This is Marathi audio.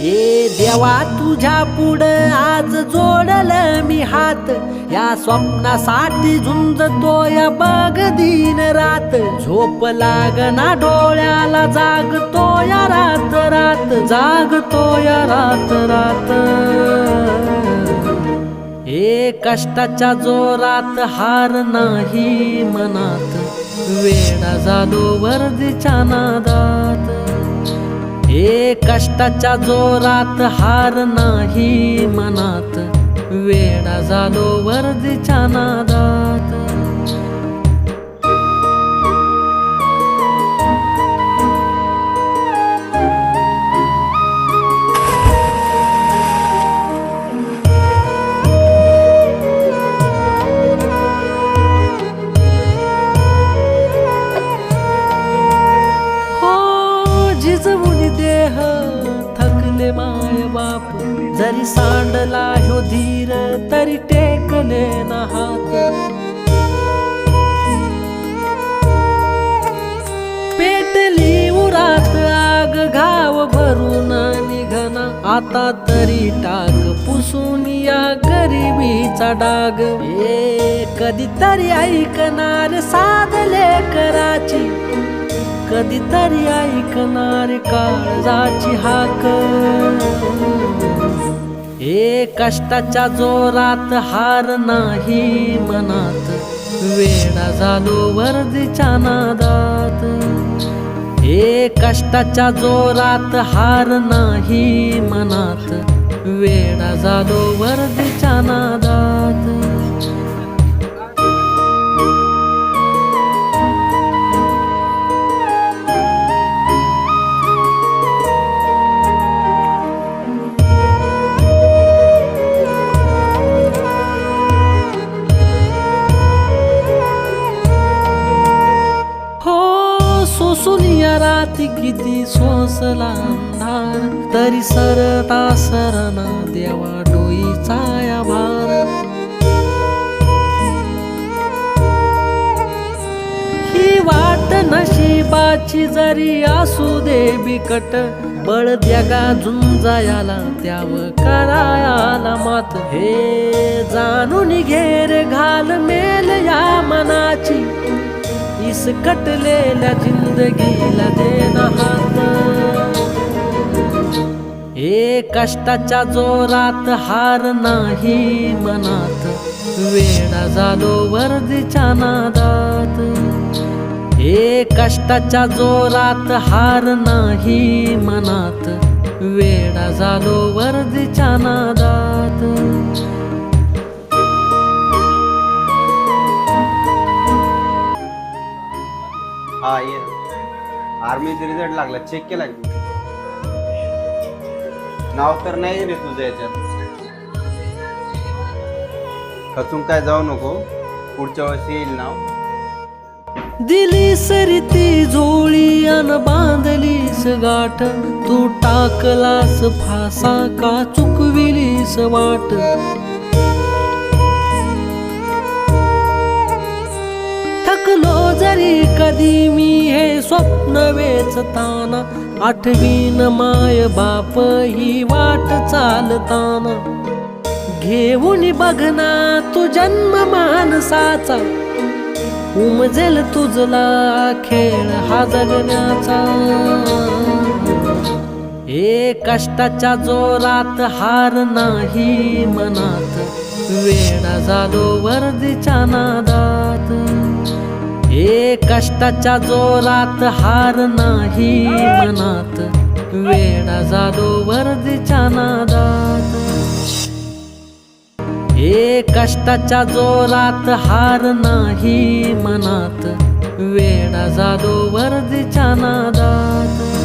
देवा तुझ्या पुढं आज जोडल मी हात. या स्वप्नासाठी झुंजतो या बघ दिन रात. झोप लागना डोळ्याला जागतो या रात रात जागतो या रात रात. हे कष्टाच्या जोरात हार नाही मनात वेडा झालो वर्दीच्या नादात. हे कष्टाच्या जोरात हार नाही मनात. वेडा झालो वर्दीच्या नादात. झिजवून देह थकले माय बाप. जरी सांडला ह्यो धीर तरी टेकले ना हात. पेटली उरात आग घाव भरून निघना. आता तरी टाक पुसून या गरिबीचा डाग. ए कधीतरी ऐकणार साधले कराची कधीतरी ऐकणार काळजाची हाक. ए कष्टाच्या जोरात हार नाही मनात वेडा झालो वर्दीच्या नादात. ए कष्टाच्या जोरात हार नाही मनात वेडा झालो वर्दीच्या नादात. पुसून या राती किती सोसला अंधार तरी सरता सरना देवा डोईचा या भार. ही वाट नशिबाची जरी असू दे बिकट बळ द्यागा झुंजायाला त्याव करायाला मात. हे जाणू कटलेल्या जिंदगीला देना हात. ए कष्टाच्या जोरात हार नाही मनात. वेडा झालो वर्दीच्या नादात. ए कष्टाच्या जोरात हार नाही मनात. वेडा झालो वर्दीच्या नादात. हा ये. आर्मीचा रिझल्ट लागला. चेक केला की. नाव तर नाही रे तुझं याच्यात. खचून काय जाऊ नको. पुढच्या वर्षी येईल नाव. दिली सरी ती झोळी अन बांधलीस गाठ. तू टाकलास फासा का चुकविलीस वाट. कधी मी हे स्वप्न वेचताना आठवीन माय बाप ही वाट चालताना. घेऊन बघना तू जन्म माणसाचा उमजेल तुझला खेळ हा जगण्याचा ए कष्टाच्या जोरात हार नाही मनात वेडा झालो वर्दीच्या नादा ए कष्टाच्या जोरात हार नाही मनात. वेडा झालो वर्दीच्या नादात. हे कष्टाच्या जोरात हार नाही मनात. वेडा झालो वर्दीच्या नादात.